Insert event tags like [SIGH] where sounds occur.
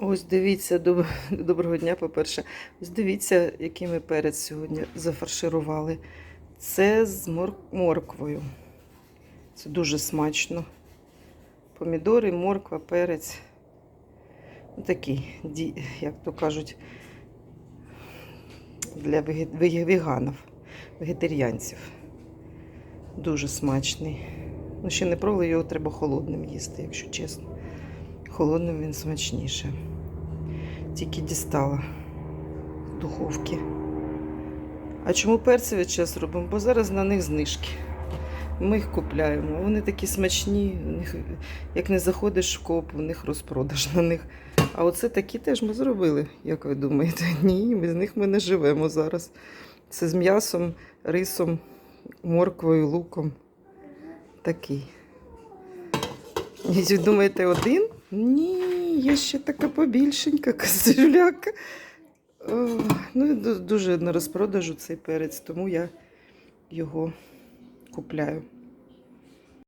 Ось дивіться, доб- доброго дня, по-перше. Ось дивіться, який ми перець сьогодні зафарширували. Це з мор- морквою. Це дуже смачно. Помідори, морква, перець. Ну, Такий, як то кажуть, для веганів, вегетаріанців. Дуже смачний. Ну, ще не пробували, його треба холодним їсти, якщо чесно. Холодним він смачніше. Тільки дістала з духовки. А чому перцевий час робимо? Бо зараз на них знижки. Ми їх купляємо. Вони такі смачні. Як не заходиш в коп, у них розпродаж на них. А оце такі теж ми зробили, як ви думаєте? [LAUGHS] Ні, ми з них ми не живемо зараз. Це з м'ясом, рисом, морквою, луком. Такий. [LAUGHS] І ви думаєте, один? Ні, є ще така побільшенька [LAUGHS] кастрюляка. Ну, дуже на розпродажу цей перець, тому я його купляю.